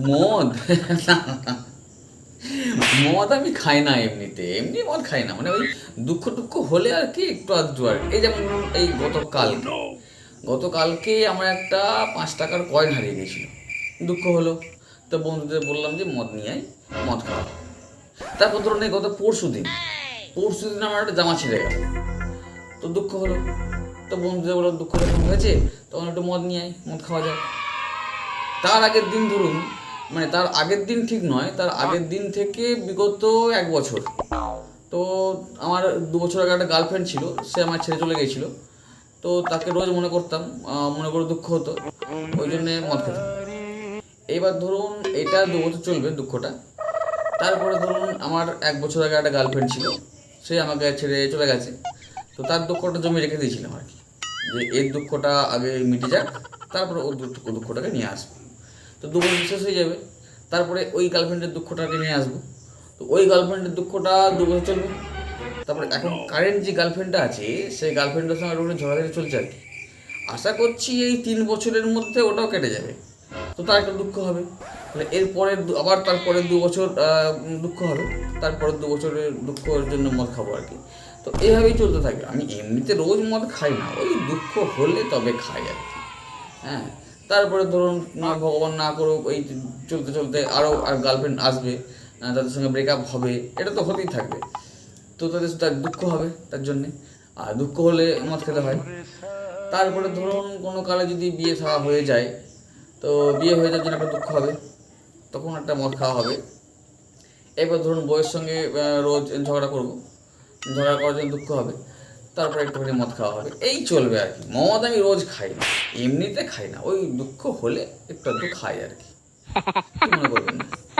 মদ? মদ আমি খাই না এমনিতে। এমনি মদ খাই না। মানে ওই দুঃখ টুক্ষ হলে আর কি একটু আধটু আর এই যেমন এই গতকাল গতকালকে আমার একটা পাঁচ টাকার কয়েন হারিয়ে গেছিল। দুঃখ হলো। তো বন্ধুদের বললাম যে মদ নিয়ে আয়, মদ খাওয়া তারপর ধরুন এই গত পরশু দিন পরশু দিন আমার একটা জামা ছিঁড়ে গেল। তো দুঃখ হলো। তো বন্ধুদের বললাম, দুঃখ হয়েছে? তখন একটু মদ নিয়ে আয়, মদ খাওয়া যায় তার আগের দিন ধরুন মানে তার আগের দিন ঠিক নয়, তার আগের দিন থেকে বিগত এক বছর। তো আমার দু বছর আগে একটা গার্লফ্রেন্ড ছিল, সে আমার ছেড়ে চলে গেছিল তো তাকে রোজ মনে করতাম মনে করে দুঃখ হতো, ওই জন্যে মদ খেতাম। এবার ধরুন এটা দু বছর চলবে দুঃখটা। তারপরে ধরুন আমার এক বছর আগে একটা গার্লফ্রেন্ড ছিল, সে আমাকে ছেড়ে চলে গেছে। তো তার দুঃখটা জমি রেখে দিয়েছিলাম আর কি। যে এর দুঃখটা আগে মিটে যাক, তারপরে ওর দুঃখ দুঃখটাকে নিয়ে আসব। তো দু বছর শেষ হয়ে যাবে। তারপরে ওই গার্লফ্রেন্ডের দুঃখটাকে নিয়ে আসব। তো ওই গার্লফ্রেন্ডের দুঃখটা দু বছর চলবে। তারপরে এখন কারেন্ট যে গার্লফ্রেন্ডটা আছে, সেই গার্লফ্রেন্ডের সঙ্গে ওটা ঝগড়াঝাড়ি চলছে আর কি। আশা করছি এই তিন বছরের মধ্যে ওটাও কেটে যাবে। তো তার একটা দুঃখ হবে। তাহলে এরপরে আবার তারপরে দু বছর দুঃখ হবে। তারপরে দু বছরের দুঃখের জন্য মদ খাব আর কি। তো এইভাবেই চলতে থাকে। আমি এমনিতে রোজ মদ খাই না। ওই দুঃখ হলে তবে খাই আর কি। হ্যাঁ। তারপরে ধরুন না ভগবান না করুক, এই চলতে চলতে আরও আর গার্লফ্রেন্ড আসবে তাদের সঙ্গে ব্রেকআপ হবে, এটা তো হতেই থাকবে। তো তাদের তার দুঃখ হবে তার জন্যে। আর দুঃখ হলে মদ খেতে হয়। তারপরে ধরুন, কোনো কালে যদি বিয়ে থাওয়া হয়ে যায়, তো বিয়ে হয়ে যাওয়ার জন্য একটা দুঃখ হবে, তখন একটা মদ খাওয়া হবে। এরপর ধরুন বইয়ের সঙ্গে রোজ ঝগড়া করব, ঝগড়া করার জন্য দুঃখ হবে। তারপরে একটুখানি মদ খাওয়া হবে। এই চলবে আর কি। মদ আমি রোজ খাই না। এমনিতে খাই না। ওই দুঃখ হলে একটু একটু খাই আর কি। মনে করবেন? না